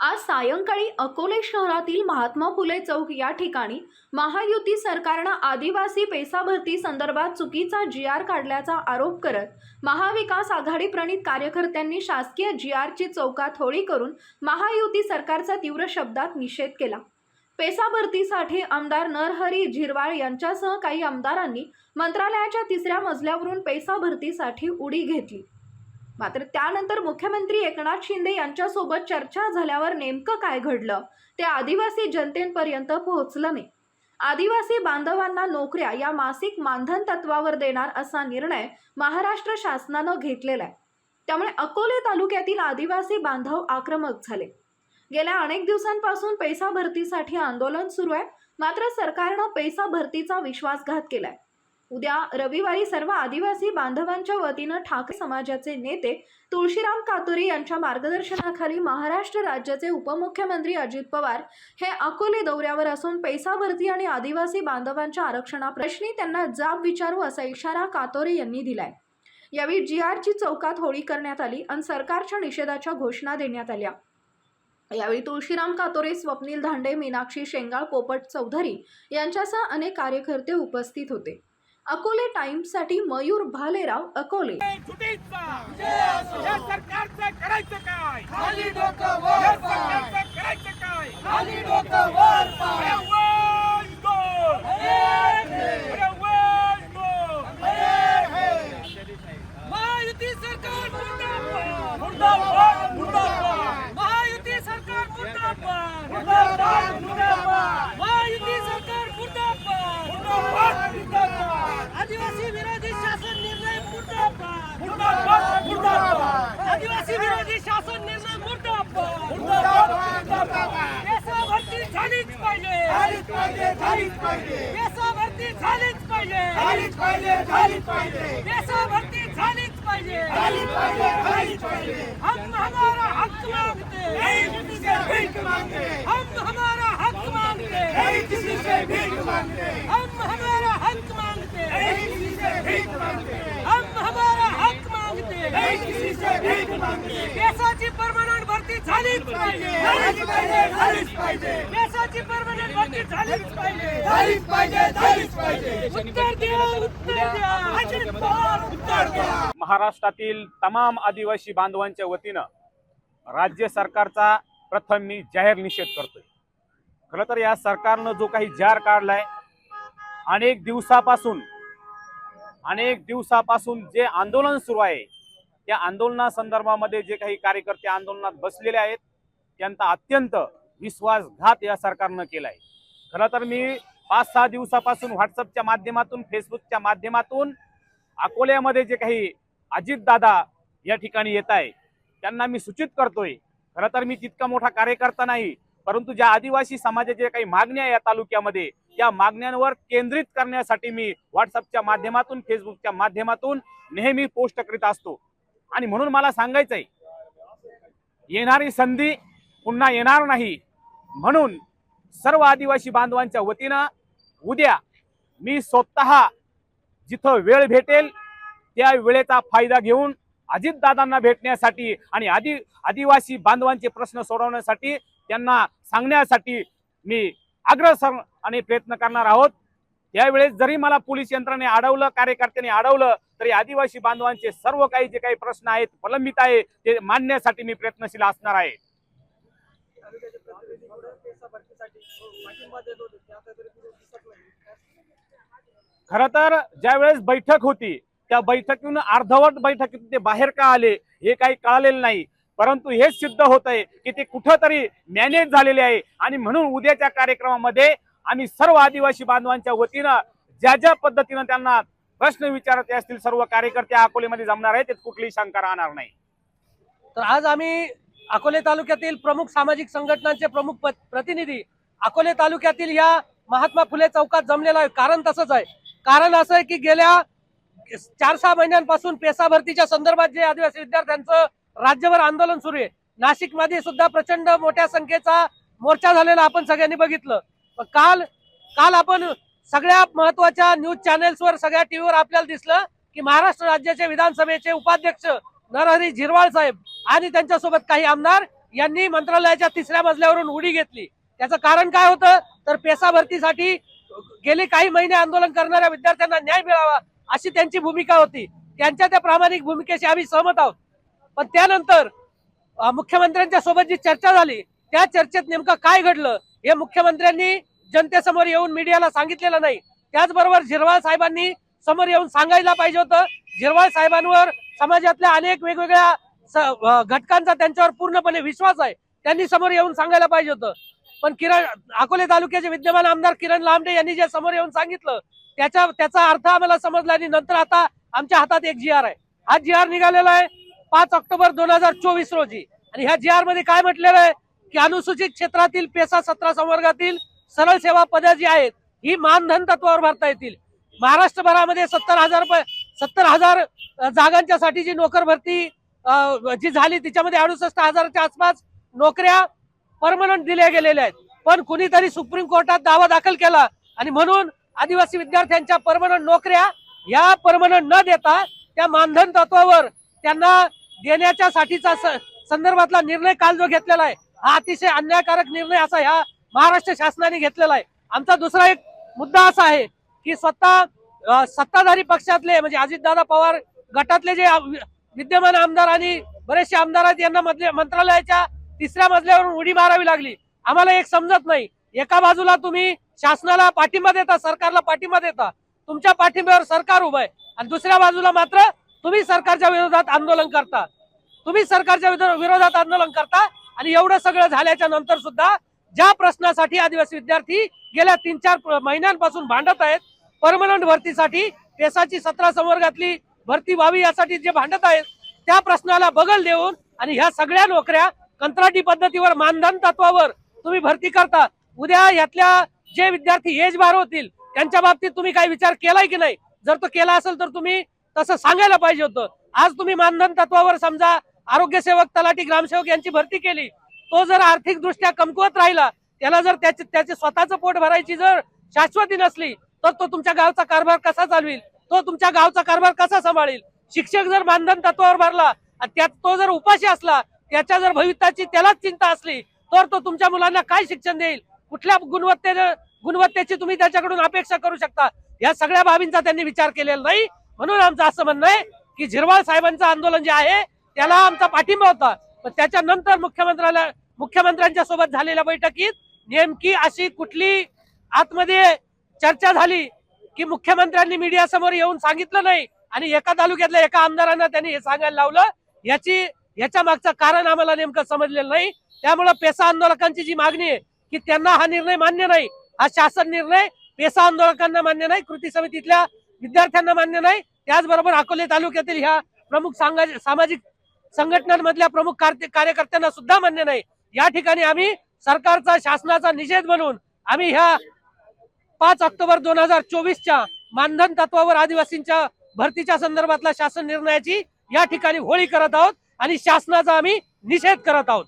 आज सायंकाळी अकोले शहरातील महात्मा फुले चौक या ठिकाणी महायुती सरकारनं आदिवासी पेसा भरती संदर्भात चुकीचा जी आर काढल्याचा आरोप करत महाविकास आघाडी प्रणित कार्यकर्त्यांनी शासकीय जी आरची चौकात होळी करून महायुती सरकारचा तीव्र शब्दात निषेध केला. पेसा भरतीसाठी आमदार नरहरी झिरवाळ यांच्यासह काही आमदारांनी मंत्रालयाच्या तिसऱ्या मजल्यावरून पेसा भरतीसाठी उडी घेतली. मात्र त्यानंतर मुख्यमंत्री एकनाथ शिंदे यांच्यासोबत चर्चा झाल्यावर नेमकं काय घडलं ते आदिवासी जनतेपर्यंत पोहोचलं नाही. आदिवासी बांधवांना नोकऱ्या या मासिक मानधन तत्वावर देणार असा निर्णय महाराष्ट्र शासनानं घेतलेला आहे. त्यामुळे अकोले तालुक्यातील आदिवासी बांधव आक्रमक झाले. गेल्या अनेक दिवसांपासून पैसा भरतीसाठी आंदोलन सुरू आहे. मात्र सरकारनं पैसा भरतीचा विश्वासघात केलाय. उद्या रविवारी सर्व आदिवासी बांधवांच्या वतीनं ठाकरे समाजाचे नेते तुळशीराम कातोरे यांच्या मार्गदर्शनाखाली महाराष्ट्र राज्याचे उपमुख्यमंत्री अजित पवार हे अकोले दौऱ्यावर असून पैसा भरती आणि आदिवासी बांधवांच्या आरक्षणाप्रश्नी त्यांना जाब विचारू असा इशारा कातोरे यांनी दिलाय. यावेळी जी आरची चौकात होळी करण्यात आली आणि सरकारच्या निषेधाच्या घोषणा देण्यात आल्या. यावेळी तुळशीराम कातोरे स्वप्नील धांडे मीनाक्षी शेंगाळ पोपट चौधरी यांच्यासह अनेक कार्यकर्ते उपस्थित होते. अकोले टाइम्ससाठी मयूर भालेराव अकोले. करायचं काय खाली डोकं वर या पाय सरकारचं करायचं काय खाली डोकं वर पाय अरे वन दोन एक हे, अरे वन दोन एक हे. महायुती सरकार मुर्दाबाद मुर्दाबाद मुर्दाबाद महायुती सरकार मुर्दाबाद मुर्दाबाद, मुर्दाबाद. महायुती सरकार मुर्दाबाद मुर्दाबाद मुर्दाबाद आदिवासी विरोधी शासन निर्णय मुर्दाबाद मुर्दाबाद मुर्दाबाद आदिवासी विरोधी शासन निर्णय मुर्दाबाद मुर्दाबाद, मुर्दाबाद. पेसा भरती झालीच पाहिजे झालीच पाहिजे झालीच पाहिजे. भरती झालीच पाहिजे. झालीच पाहिजे झालीच पाहिजे. भरती झालीच पाहिजे. झालीच पाहिजे झालीच पाहिजे. हम हमारा हक मांगते नहीं किसी से भीख मांगते हम हमारा हक मांगते नहीं किसी से भीख मांगते हम हमारा हक मांगते नहीं किसी से भीख मांगते हम हमारा हक मांगते नहीं किसी से भीख मांगते केसाची परमनंट भरती झालीच पाहिजे. झालीच पाहिजे झालीच पाहिजे. केसाची परमनंट भरती झालीच पाहिजे. झालीच पाहिजे झालीच पाहिजे. उत्तर द्या उत्तर द्या. अजित पवार उत्तर द्या. महाराष्ट्रातील तमाम आदिवासी बांधवांच्या वतीनं राज्य सरकारचा प्रथम मी जाहीर निषेध करतोय. खरं तर या सरकारनं जो काही जार काढलाय अनेक दिवसापासून अनेक दिवसापासून जे आंदोलन सुरू आहे त्या आंदोलनासंदर्भामध्ये जे काही कार्यकर्ते आंदोलनात बसलेले आहेत त्यांचा अत्यंत विश्वासघात या सरकारनं केला आहे खरं तर मी पाच सहा दिवसापासून व्हॉट्सअपच्या माध्यमातून फेसबुकच्या माध्यमातून अकोल्यामध्ये जे काही अजितदादा या ठिकाणी येत आहे त्यांना मी सूचित करतोय. खरं तर मी तितका मोठा कार्यकर्ता नाही परंतु ज्या आदिवासी समाजाच्या काही मागण्या आहे या तालुक्यामध्ये त्या मागण्यांवर केंद्रित करण्यासाठी मी व्हॉट्सअपच्या माध्यमातून फेसबुकच्या माध्यमातून नेहमी पोस्ट करीत असतो. आणि म्हणून मला सांगायचं आहे येणारी संधी पुन्हा येणार नाही. म्हणून सर्व आदिवासी बांधवांच्या वतीनं उद्या मी स्वतः जिथं वेळ भेटेल त्या वेळेचा फायदा घेऊन अजितदादांना भेटण्यासाठी आणि आदि आदिवासी बांधवांचे प्रश्न सोडवण्यासाठी त्यांना सांगण्यासाठी मी अग्रसर आणि प्रयत्न करणार आहोत. त्यावेळेस जरी मला पोलीस यंत्रणेने अडवलं कार्यकर्त्यांनी अडवलं तरी आदिवासी बांधवांचे सर्व काही जे काही प्रश्न आहेत प्रलंबित आहे ते मांडण्यासाठी मी प्रयत्नशील असणार आहे. खर तर ज्यावेळेस बैठक होती त्या बैठकीतून अर्धवट बैठकीतून ते बाहेर का आले हे काही कळालेलं नाही. परंतु हेच सिद्ध होत आहे की ते कुठंतरी मॅनेज झालेले आहे आणि म्हणून उद्याच्या कार्यक्रमामध्ये आम्ही सर्व आदिवासी बांधवांच्या वतीनं ज्या ज्या पद्धतीनं त्यांना प्रश्न विचारत असतील सर्व कार्यकर्ते अकोलेमध्ये जमणार आहेत त्यात कुठलीही शंका राहणार नाही. तर आज आम्ही अकोले तालुक्यातील प्रमुख सामाजिक संघटनांचे प्रमुख प्रतिनिधी अकोले तालुक्यातील या महात्मा फुले चौकात जमलेला आहे. कारण तसंच आहे. कारण असं आहे की गेल्या चार सहा महिन्यांपासून पेसा भरतीच्या संदर्भात जे आदिवासी विद्यार्थ्यांचं राज्यभर आंदोलन सुरू आहे. नाशिकमध्ये सुद्धा प्रचंड मोठ्या संख्येचा मोर्चा झालेला आपण सगळ्यांनी बघितलं. काल काल आपण सगळ्या महत्त्वाच्या न्यूज चॅनेल्सवर सगळ्या टीव्हीवर आपल्याला दिसलं की महाराष्ट्र राज्याचे विधानसभेचे उपाध्यक्ष नरहरी झिरवाळ साहेब आणि त्यांच्यासोबत काही आमदार यांनी मंत्रालयाच्या तिसऱ्या मजल्यावरून उडी घेतली. त्याचं कारण काय होतं? तर पेसा भरतीसाठी गेले काही महिने आंदोलन करणाऱ्या विद्यार्थ्यांना न्याय मिळावा अशी त्यांची भूमिका होती. त्यांच्या त्या प्रामाणिक भूमिकेशी आम्ही सहमत आहोत. पण त्यानंतर मुख्यमंत्र्यांच्या सोबत जी चर्चा झाली त्या चर्चेत नेमकं काय घडलं हे मुख्यमंत्र्यांनी जनतेसमोर येऊन मीडियाला सांगितलेलं नाही. त्याचबरोबर झिरवाळ साहेबांनी समोर येऊन सांगायला पाहिजे होतं. झिरवाळ साहेबांवर समाजातल्या अनेक वेगवेगळ्या घटकांचा त्यांच्यावर पूर्णपणे विश्वास आहे. त्यांनी समोर येऊन सांगायला पाहिजे होतं. पण किरण अकोले तालुक्याचे विद्यमान आमदार किरण लांबडे यांनी जे समोर येऊन सांगितलं त्याच्या त्याचा अर्थ आम्हाला समजला आणि नंतर आता आमच्या हातात एक जी आर आहे. हा जी आर निघालेला आहे पाच ऑक्टोबर दोन हजार चोवीस रोजी. आणि ह्या जी आरमध्ये काय म्हटलेलं आहे? की अनुसूचित क्षेत्रातील पेसा सतरा संवर्गातील सरळ सेवा पदं जी आहेत ही मानधन तत्वावर भरता येतील. महाराष्ट्रभरामध्ये सत्तर हजार सत्तर हजार जागांच्यासाठी जागांच्या साठी जी नोकर भरती जी झाली तिच्यामध्ये अडुसष्ट हजाराच्या आसपास नोकऱ्या परमनंट दिल्या गेलेल्या आहेत. पण कुणीतरी सुप्रीम कोर्टात दावा दाखल केला आणि म्हणून आदिवासी विद्यार्थ्यांच्या परमनंट नोकऱ्या या परमनंट न देता त्या मानधन तत्वावर त्यांना देण्याच्या साठीचा स- संदर्भातला निर्णय काल जो घेतलेला आहे हा अतिशय अन्यायकारक निर्णय असा ह्या महाराष्ट्र शासनाने घेतलेला आहे. आमचा दुसरा एक मुद्दा असा आहे की स्वतः सत्ताधारी पक्षातले म्हणजे अजितदादा पवार गटातले जे विद्यमान आमदार आणि बरेचसे आमदार आहेत यांना मंत्रालयाच्या तिसऱ्या मजल्यावरून उडी मारावी लागली. आम्हाला एक समजत नाही. एका बाजूला तुम्ही शासनाला पाठिंबा देता सरकारला पाठिंबा देता. तुमच्या पाठिंब्यावर सरकार उभं आहे. आणि दुसऱ्या बाजूला मात्र तुम्ही सरकारच्या विरोधात आंदोलन करता. तुम्ही सरकारच्या विरोधात आंदोलन करता आणि एवढं सगळं झाल्याच्यानंतर सुद्धा ज्या प्रश्नासाठी आदिवासी विद्यार्थी गेल्या तीन चार महिन्यांपासून भांडत आहेत परमनंट भरतीसाठी पेसाची सतरा संवर्गातली भरती व्हावी यासाठी जे भांडत आहेत त्या प्रश्नाला बगल देऊन आणि ह्या सगळ्या नोकऱ्या कंत्राटी पद्धतीवर मानधन तत्वावर तुम्ही भरती करता. उद्या यातल्या जे विद्यार्थी एज बार होतील त्यांच्या बाबतीत तुम्ही काही विचार केलाय की नाही? जर तो केला असेल तर तुम्ही तसं सांगायला पाहिजे होतं. आज तुम्ही मानधन तत्वावर समजा आरोग्य सेवक तलाठी ग्रामसेवक यांची भरती केली तो जर आर्थिक दृष्ट्या कमकुवत राहिला त्याला जर त्याचे त्याचे स्वतःचं पोट भरायची जर शाश्वती नसली तर तो तुमच्या गावचा कारभार कसा चालविल? तो तुमच्या गावचा कारभार कसा सांभाळील? शिक्षक जर मानधन तत्वावर भरला आणि त्यात तो जर उपाशी असला त्याच्या जर भविष्याची त्यालाच चिंता असली तर तो तुमच्या मुलांना काय शिक्षण देईल? कुठल्या गुणवत्ते गुणवत्तेची तुम्ही त्याच्याकडून अपेक्षा करू शकता? या सगळ्या बाबींचा त्यांनी विचार केलेला नाही. म्हणून आमचं असं म्हणणं आहे की झिरवाळ साहेबांचं आंदोलन जे आहे त्याला आमचा पाठिंबा होता. त्याच्यानंतर मुख्यमंत्र्याला मुख्यमंत्र्यांच्या सोबत झालेल्या बैठकीत नेमकी अशी कुठली आतमध्ये चर्चा झाली की मुख्यमंत्र्यांनी मीडिया समोर येऊन सांगितलं नाही आणि एका तालुक्यातल्या एका आमदारांना त्यांनी हे सांगायला लावलं याची याच्या मागचं कारण आम्हाला नेमकं समजलेलं नाही. त्यामुळे पेसा आंदोलकांची जी मागणी आहे की त्यांना हा निर्णय मान्य नाही हा शासन निर्णय पेसा आंदोलकांना मान्य नाही कृती समितीतल्या विद्यार्थ्यांना मान्य नाही त्याचबरोबर अकोले तालुक्यातील ह्या प्रमुख सांगा- सामाजिक संघटनांमधल्या प्रमुख कार्यकर्त्यांना सुद्धा मान्य नाही. या ठिकाणी आम्ही सरकारचा शासनाचा निषेध म्हणून आम्ही ह्या पाच ऑक्टोबर दोन हजार चोवीसच्या मानधन तत्वावर आदिवासींच्या भरतीच्या संदर्भातला शासन निर्णयाची या ठिकाणी होळी करत आहोत आणि शासनाचा आम्ही निषेध करत आहोत.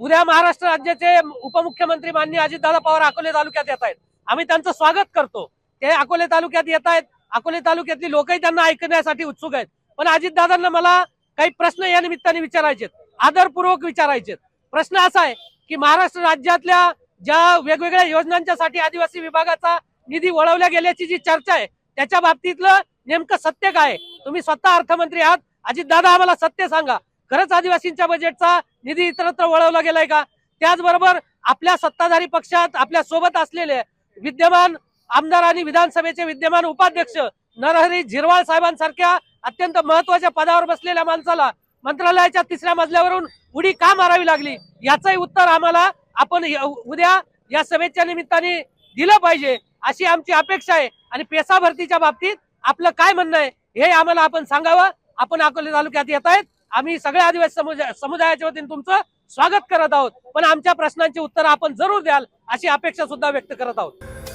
उद्या महाराष्ट्र राज्याचे उपमुख्यमंत्री माननीय अजितदादा पवार अकोले तालुक्यात येत आहेत. आम्ही त्यांचं स्वागत करतो. ते अकोले तालुक्यात येत आहेत. अकोले तालुक्यातली लोकही त्यांना ऐकण्यासाठी उत्सुक आहेत. पण अजितदादांना मला काही प्रश्न या निमित्ताने विचारायचे आदरपूर्वक विचारायचे प्रश्न असा आहे की महाराष्ट्र राज्यातल्या ज्या वेगवेगळ्या योजनांच्या साठी आदिवासी विभागाचा निधी वळवल्या गेल्याची जी चर्चा आहे त्याच्या बाबतीतलं नेमकं सत्य काय? आहे? तुम्ही स्वतः अर्थमंत्री आहात. अजितदादा आम्हाला सत्य सांगा. खरंच आदिवासींच्या बजेटचा निधी इतरत्र वळवला गेलाय का? त्याचबरोबर आपल्या सत्ताधारी पक्षात आपल्यासोबत असलेले विद्यमान आमदार आणि विधानसभेचे विद्यमान उपाध्यक्ष नरहरी झिरवाळ साहेबांसारख्या अत्यंत महत्त्वाच्या पदावर बसलेल्या माणसाला मंत्रालयाच्या तिसऱ्या मजल्यावरून उडी का मारावी लागली? याचंही उत्तर आम्हाला आपण उद्या या सभेच्या निमित्ताने दिलं पाहिजे अशी आमची अपेक्षा आहे. आणि पेसा भरतीच्या बाबतीत आपलं काय म्हणणं आहे हे आम्हाला आपण सांगावं. आपण अकोले तालुक्यात येत आहेत. आम्ही सगळ्या आदिवासी समुदाय समुदायाच्या वतीने तुमचं स्वागत करत आहोत. पण आमच्या प्रश्नांची उत्तर आपण जरूर द्याल अशी अपेक्षा सुद्धा व्यक्त करत आहोत.